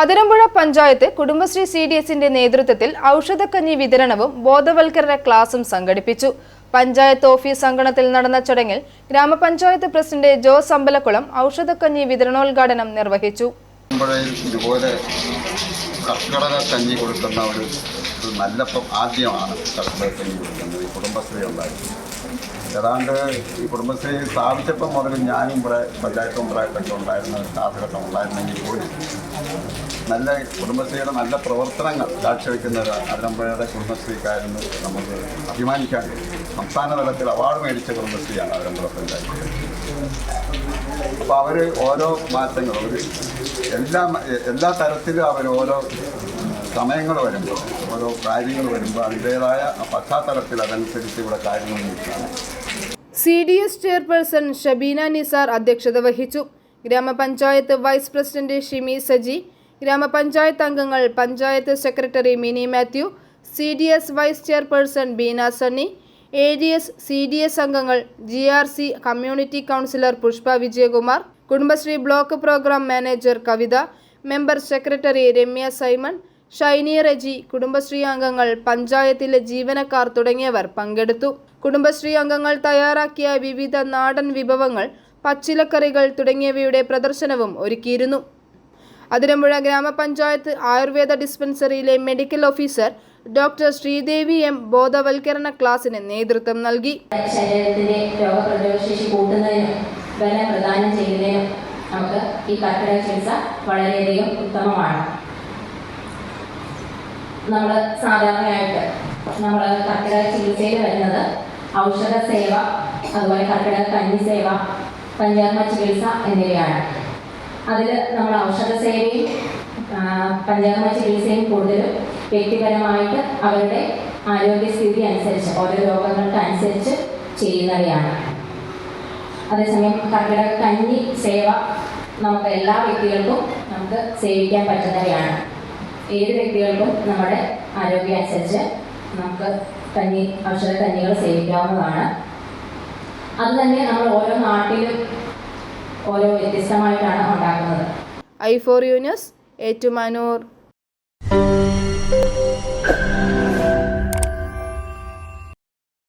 Athirampuzha panchayat Kudumbashree C D എസിന്റെ നേതൃത്വത്തിൽ ഔഷധക്കഞ്ഞി വിതരണവും ബോധവൽക്കരണ ക്ലാസും സംഘടിപ്പിച്ചു. പഞ്ചായത്ത് ഓഫീസ് അങ്കണത്തിൽ നടന്ന ചടങ്ങിൽ ഗ്രാമപഞ്ചായത്ത് പ്രസിഡന്റ് ജോസ് അമ്പലക്കുളം ഔഷധക്കഞ്ഞി വിതരണോദ്ഘാടനം നിർവഹിച്ചു. കഞ്ഞി കൊടുക്കുന്ന ഒരു നല്ല ആദ്യമാണ് കർക്കിടക കഞ്ഞി കൊടുക്കുന്നത്. ഈ കുടുംബശ്രീ ഉണ്ടായി ഏതാണ്ട് ഈ കുടുംബശ്രീ സ്ഥാപിച്ചപ്പം മുതൽ ഞാനും ഇവിടെ പഞ്ചായത്ത് മെമ്പറായിട്ടൊക്കെ ഉണ്ടായിരുന്ന കാലഘട്ടം ഉണ്ടായിരുന്നെങ്കിൽ പോലും നല്ല കുടുംബശ്രീയുടെ നല്ല പ്രവർത്തനങ്ങൾ കാഴ്ചവെക്കുന്ന ഒരു അതിരമ്പഴയുടെ കുടുംബശ്രീക്കാരെന്ന് നമുക്ക് അഭിമാനിക്കാൻ സംസ്ഥാന തലത്തിൽ അവാർഡ് മേടിച്ച കുടുംബശ്രീയാണ് അതിരമ്പുഴ പഞ്ചായത്ത്. അപ്പോൾ അവർ ഓരോ മാറ്റങ്ങൾ അവർ എല്ലാ എല്ലാ തരത്തിലും അവർ ഓരോ സമയങ്ങൾ വരുമ്പോൾ ഓരോ കാര്യങ്ങൾ വരുമ്പോൾ അതിന്റേതായ പശ്ചാത്തലത്തിൽ അതനുസരിച്ച് ഇവിടെ കാര്യങ്ങൾ നോക്കിയാണ് C D S chairperson Shabeena Nisar അധ്യക്ഷത വഹിച്ചു. ഗ്രാമപഞ്ചായത്ത് വൈസ് പ്രസിഡന്റ് ഷിമി സജി ഗ്രാമപഞ്ചായത്ത് അംഗങ്ങൾ panchayat secretary Mini Mathew C D S vice chairperson Beena Sunny A D S C D S അംഗങ്ങൾ G R C community counsellor Pushpa Vijayakumar Kudumbashree block programme manager Kavitha member secretary Ramya Simon Shiny Reji Kudumbashree അംഗങ്ങൾ പഞ്ചായത്തിലെ ജീവനക്കാർ തുടങ്ങിയവർ പങ്കെടുത്തു. കുടുംബശ്രീ അംഗങ്ങൾ തയ്യാറാക്കിയ വിവിധ നാടൻ വിഭവങ്ങൾ പച്ചിലക്കറികൾ തുടങ്ങിയവയുടെ പ്രദർശനവും ഒരുക്കിയിരുന്നു. അതിരമ്പുഴ ഗ്രാമപഞ്ചായത്ത് Ayurveda ഡിസ്പെൻസറിയിലെ medical officer doctor Sreedevi M ബോധവൽക്കരണ ക്ലാസിന് നേതൃത്വം നൽകി. നമുക്ക് ഈ ചികിത്സ ഉത്തമമാണ്. നമ്മൾ സാധാരണയായിട്ട് നമ്മൾ കർക്കിടക ചികിത്സയിൽ വരുന്നത് ഔഷധ സേവ അതുപോലെ കർക്കിടക കഞ്ഞി സേവ പഞ്ചാത്മ ചികിത്സ എന്നിവയാണ്. അതിൽ നമ്മൾ ഔഷധ സേവയും ആ, പഞ്ചകർമ്മ ചികിത്സയും കൂടുതലും വ്യക്തിപരമായിട്ട് അവരുടെ ആരോഗ്യസ്ഥിതി അനുസരിച്ച് ഓരോ രോഗങ്ങൾക്ക് അനുസരിച്ച് ചെയ്യുന്നവയാണ്. അതേസമയം കർക്കിടക കഞ്ഞി സേവ നമുക്ക് എല്ലാ വ്യക്തികൾക്കും നമുക്ക് സേവിക്കാൻ പറ്റുന്നവയാണ്. ഏത് വ്യക്തികൾക്കും നമ്മുടെ ആരോഗ്യം അനുസരിച്ച് നമുക്ക് കഞ്ഞി ഔഷധ കഞ്ഞികൾ സേവിക്കാവുന്നതാണ്. അത് തന്നെ നമ്മൾ ഓരോ നാട്ടിലും ഓരോ വ്യത്യസ്തമായിട്ടാണ് ഉണ്ടാക്കുന്നത്. ഐ ഫോർ യൂനിയസ് ഏറ്റുമാനൂർ.